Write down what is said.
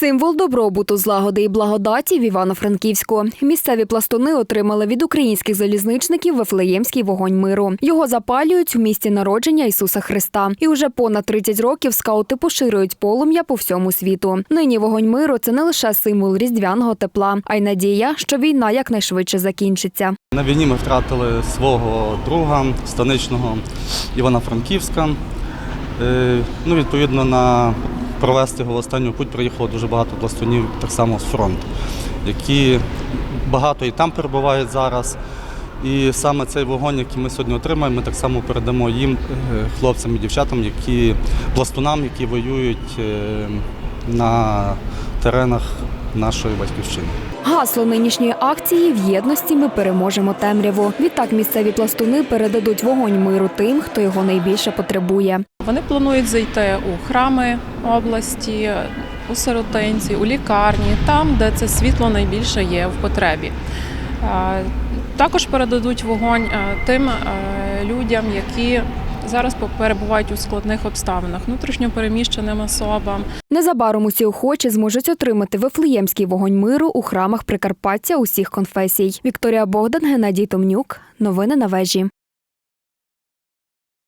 Символ добробуту, злагоди і благодаті в Івано-Франківську. Місцеві пластуни отримали від українських залізничників Вифлеємський вогонь миру. Його запалюють у місті народження Ісуса Христа. І уже понад 30 років скаути поширюють полум'я по всьому світу. Нині вогонь миру це не лише символ різдвяного тепла, а й надія, що війна якнайшвидше закінчиться. На війні ми втратили свого друга станичного Івана-Франківська. Е, Ну, відповідно, на провести його в останню путь приїхало дуже багато пластунів так само з фронту, які багато і там перебувають зараз. І саме цей вогонь, який ми сьогодні отримаємо, ми так само передамо їм, е, хлопцям і дівчатам, які пластунам, які воюють е, на теренах нашої батьківщини. Гасло нинішньої акції в єдності ми переможемо темряву. Відтак місцеві пластуни передадуть вогонь миру тим, хто його найбільше потребує. Вони планують зайти у храми області, у сиротинці, у лікарні, там, де це світло найбільше є в потребі. Також передадуть вогонь тим людям, які зараз перебувають у складних обставинах, внутрішньо переміщеним особам, Незабаром усі охочі зможуть отримати вифлеємський вогонь миру у храмах Прикарпаття усіх конфесій. Вікторія Богдан, Геннадій Томнюк. Новини на вежі.